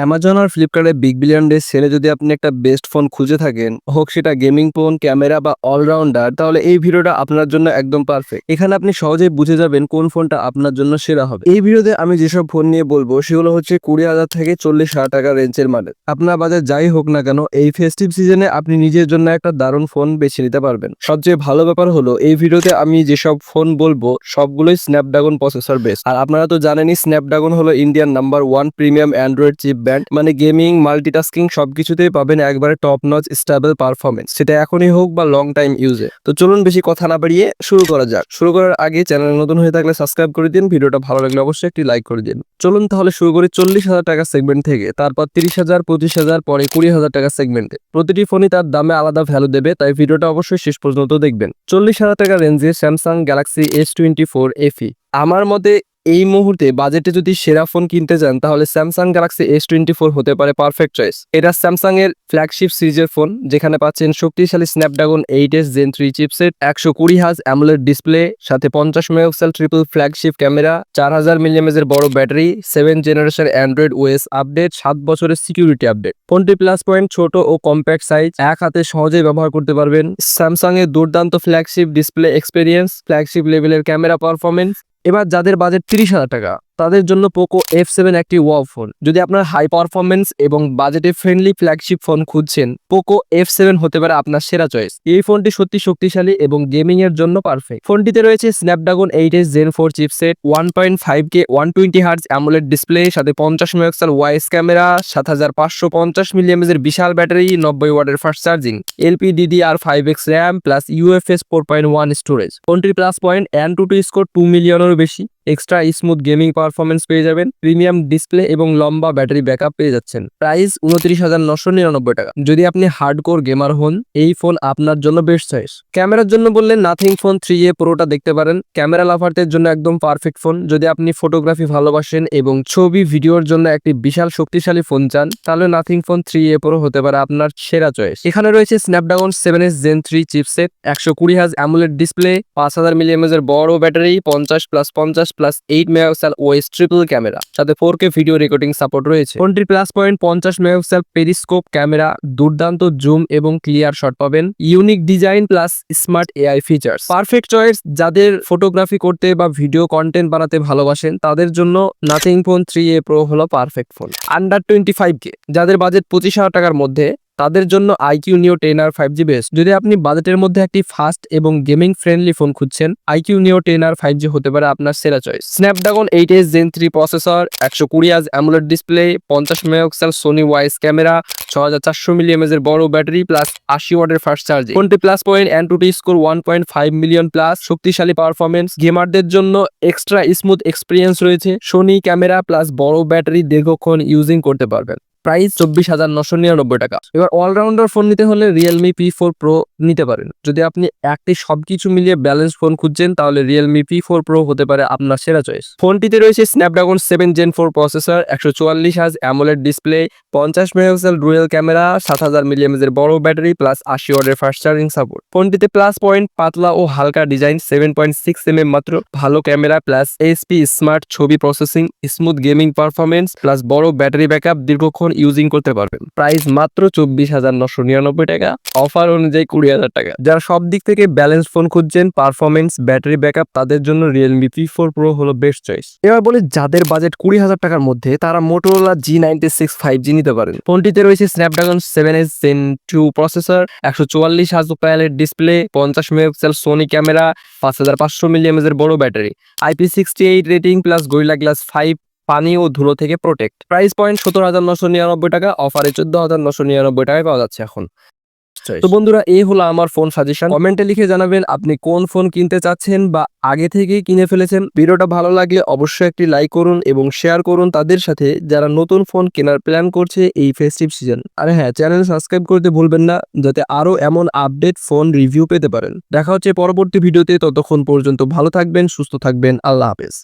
Amazon আর ফ্লিপকার্টে big billion day সেলে যদি আপনি একটা বেস্ট ফোন খুঁজে থাকেন, হোক সেটা গেমিং ফোন ক্যামেরা বা অলরাউন্ডার তাহলে এই ভিডিওটা আপনার জন্য একদম পারফেক্ট এখানে আপনি সহজেই বুঝে যাবেন কোন ফোনটা আপনার জন্য সেরা হবে। এই ভিডিওতে আমি যেসব ফোন নিয়ে বলব, সেগুলো হচ্ছে কুড়ি হাজার থেকে চল্লিশ হাজার টাকা রেঞ্জের মানে আপনার বাজার যাই হোক না কেন, এই ফেস্টিভ সিজনে আপনি নিজের জন্য একটা দারুণ ফোন বেছে নিতে পারবেন। সবচেয়ে ভালো ব্যাপার হলো, এই ভিডিওতে আমি যেসব ফোন বলব, সবগুলোই স্ন্যাপড্রাগন প্রসেসর বেস আর আপনারা তো জানেনই স্ন্যাপড্রাগন হলো Indian number one premium Android chip brand মানে গেমিং, মাল্টিটাস্কিং সবকিছুতেই পাবেন একবারে টপ নচ স্টেবল পারফরমেন্স সেটা এখনই হোক বা লং টাইম ইউজে তো চলুন বেশি কথা না বাড়িয়ে শুরু করা যাক। শুরু করার আগে চ্যানেল নতুন হয়ে থাকলে সাবস্ক্রাইব করে দিন, ভিডিওটা ভালো লাগলে অবশ্যই একটি লাইক করে দিন। চলুন তাহলে শুরু করি চল্লিশ হাজার টাকা সেগমেন্ট থেকে। তারপর তিরিশ হাজার, পঁচিশ হাজার, পরে কুড়ি হাজার টাকা সেগমেন্টে প্রতিটি ফোনই তার দামে আলাদা ভ্যালু দেবে, তাই ভিডিওটা অবশ্যই শেষ পর্যন্ত দেখবেন। চল্লিশ হাজার টাকা রেঞ্জে Samsung Galaxy S twenty four FE আমার মতে এই মুহূর্তে বাজেটে যদি সেরা ফোন কিনতে চান তাহলে Samsung Galaxy S twenty four হতে পারে পারফেক্ট চয়েস এটা স্যামসাং এর ফ্ল্যাগশিপ সিরিজের ফোন, যেখানে পাচ্ছেন শক্তিশালী Snapdragon eight S gen three chipset একশো কুড়ি হাজ অ্যামুলেট ডিসপ্লে সাথে পঞ্চাশ মেগাপিক্সেল ট্রিপল ফ্ল্যাগশিপ ক্যামেরা চার হাজার মিলিয়ামেজের বড় battery seven generation Android OS update সাত বছরের সিকিউরিটি আপডেট ফোনটি প্লাস পয়েন্ট ছোট ও কম্প্যাক্ট সাইজ এক হাতে সহজেই ব্যবহার করতে পারবেন। স্যামসাং এর দুর্দান্ত ফ্ল্যাগশিপ ডিসপ্লে এক্সপিরিয়েন্স ফ্ল্যাগশিপ লেভেলের ক্যামেরা পারফরমেন্স এবার যাদের বাজেট তিরিশ হাজার টাকা তাদের জন্য পোকো এফ সেভেন একটি ওয়াও ফোন যদি আপনার হাই পারফরমেন্স এবং বাজেটে ফ্রেন্ডলি ফ্ল্যাগশিপ ফোন খুঁজছেন পোকো এফ সেভেন হতে পারে আপনার সেরা চয়েস এই ফোনটি সত্যি শক্তিশালী এবং গেমিং এর জন্য পারফেক্ট ফোনটিতে রয়েছে Snapdragon eight S gen four chipset one point five K one twenty hertz AMOLED display সাথে পঞ্চাশ মেগাপিক্সেল ওয়াইস ক্যামেরা সাত হাজার পাঁচশো পঞ্চাশ মিলিয়ামেজের বিশাল ব্যাটারি, নব্বই ওয়াটের fast charging LP DDR five X RAM plus UFS four point one storage ফোনটির plus point AnTuTu score two মিলিয়নেরও বেশি। এক্সট্রা স্মুথ গেমিং পারফরমেন্স পেয়ে যাবেন প্রিমিয়াম ডিসপ্লে এবং লম্বা ব্যাটারি ব্যাকআপ পেয়ে যাচ্ছেন। প্রাইস উনত্রিশ হাজার নশো নিরানব্বই টাকা। যদি আপনি হার্ডকোর গেমার হন, এই ফোন আপনার জন্য বেস্ট চয়েস ক্যামেরার জন্য বললে নাথিং ফোন থ্রি এ প্রোটা দেখতে পারেন। ক্যামেরা লাভারদের জন্য একদম পারফেক্ট ফোন যদি আপনি ফটোগ্রাফি ভালোবাসেন এবং ছবি ভিডিওর জন্য একটি বিশাল শক্তিশালী ফোন চান, তাহলে Nothing Phone three A Pro হতে পারে আপনার সেরা চয়েস এখানে রয়েছে Snapdragon seven S gen three chipset একশো কুড়ি হাজ অ্যামুলেট ডিসপ্লে পাঁচ হাজার মিলিয়ামেজের বড় ব্যাটারি পঞ্চাশ প্লাস পঞ্চাশ plus eight megapixel OS triple camera সাথে four K video recording support রয়েছে। ফোনটির প্লাস পয়েন্ট পঞ্চাশ মেগাপিক্সেল পেরিস্কোপ ক্যামেরা দুর্দান্ত জুম এবং ক্লিয়ার শট পাবেন। Unique design plus smart AI features perfect choice যাদের ফটোগ্রাফি করতে বা ভিডিও কন্টেন্ট বানাতে ভালোবাসেন, তাদের জন্য Nothing Phone three A Pro হলো perfect phone under twenty five K যাদের বাজেট পঁচিশ হাজার টাকার মধ্যে তাদের জন্য iQOO Neo ten R five G best যদি আপনি বাজেটের মধ্যে একটি ফাস্ট এবং গেমিং ফ্রেন্ডলি ফোন খুঁজছেন iQOO Neo ten R five G হতে পারে আপনার সেরা choice Snapdragon eight S gen three processor একশো কুড়ি আজ অ্যামুলেট ডিসপ্লে পঞ্চাশ মেগাপিক্সেল সোনি ওয়াইস ক্যামেরা ছ হাজার চারশো মিলিয়ামেজ এর বড় ব্যাটারি প্লাস আশি ওয়াটের ফাস্ট চার্জিং ফোনটি plus point AnTuTu score one point five million plus শক্তিশালী পারফরমেন্স গেমারদের জন্য এক্সট্রা স্মুথ এক্সপিরিয়েন্স রয়েছে। সোনি ক্যামেরা প্লাস বড় ব্যাটারি দীর্ঘক্ষণ ইউজিং করতে পারবেন। প্রাইস চব্বিশ হাজার নশো নিরানব্বই টাকা। এবার অলরাউন্ডার ফোন নিতে হলে রিয়েলমি পি ফোর প্রো নিতে পারেন। যদি আপনি একটি সবকিছু মিলিয়ে ব্যালেন্স ফোন খুঁজছেন, তাহলে রিয়েলমি পি ফোর প্রো হতে পারে আপনার সেরা চয়েস ফোনটিতে রয়েছে Snapdragon seven gen four processor একশো চুয়াল্লিশ হাজ অ্যামোলেড ডিসপ্লে পঞ্চাশ মেগাপিক্সেল ডুয়েল ক্যামেরা সাত হাজার মিলিয়ামেজের বড় ব্যাটারি প্লাস আশি ওয়াটের ফাস্ট চার্জিং সাপোর্ট ফোনটিতে প্লাস পয়েন্ট পাতলা ও হালকা design seven point six M মাত্র। ভালো ক্যামেরা প্লাস এসপি স্মার্ট ছবি processing smooth gaming performance plus বড় ব্যাটারি ব্যাকআপ দীর্ঘক্ষণ ইউজিং করতে পারবেন। প্রাইস মাত্র চব্বিশ হাজার নশো নিরানব্বই টাকা অফার অনুযায়ী কুড়ি হাজার টাকা। যারা সব দিক থেকে ব্যালেন্স ফোন খুঁজছেন পারফরমেন্স ব্যাটারি ব্যাকআপ তাদের জন্য রিয়েলমি পি ফোর প্রো হলো বেস্ট চয়েস এবার বলি যাদের বাজেট কুড়ি হাজার টাকার মধ্যে, তারা Motorola G ninety six five G নিতে পারেন। ফোনটিতে রয়েছে Snapdragon seven S gen two processor একশো চুয়াল্লিশ হাজার প্যালেট ডিসপ্লে পঞ্চাশ মেগাপিক্সেল সোনি ক্যামেরা পাঁচ হাজার পাঁচশো মিলিয়ামেজের বড় battery IP sixty eight rating plus Gorilla Glass five পানি ও ধুলো থেকে প্রোটেক্ট প্রাইস পয়েন্ট সতেরো হাজার নশো নিরানব্বই টাকা অফারে চোদ্দ হাজার নশো নিরানব্বই টাকায় পাওয়া যাচ্ছে এখন। তো বন্ধুরা এই হলো আমার ফোন সাজেশন কমেন্টে লিখে জানাবেন আপনি কোন ফোন কিনতে চাচ্ছেন বা আগে থেকেই কিনে ফেলেছেন। ভিডিওটা ভালো লাগলে অবশ্যই একটি লাইক করুন এবং শেয়ার করুন তাদের সাথে যারা নতুন ফোন কেনার প্ল্যান করছে এই ফেস্টিভ সিজন আর হ্যাঁ চ্যানেল সাবস্ক্রাইব করতে ভুলবেন না যাতে আরও এমন আপডেট ফোন রিভিউ পেতে পারেন। দেখা হচ্ছে পরবর্তী ভিডিওতে ততক্ষণ পর্যন্ত ভালো থাকবেন সুস্থ থাকবেন আল্লাহ হাফেজ।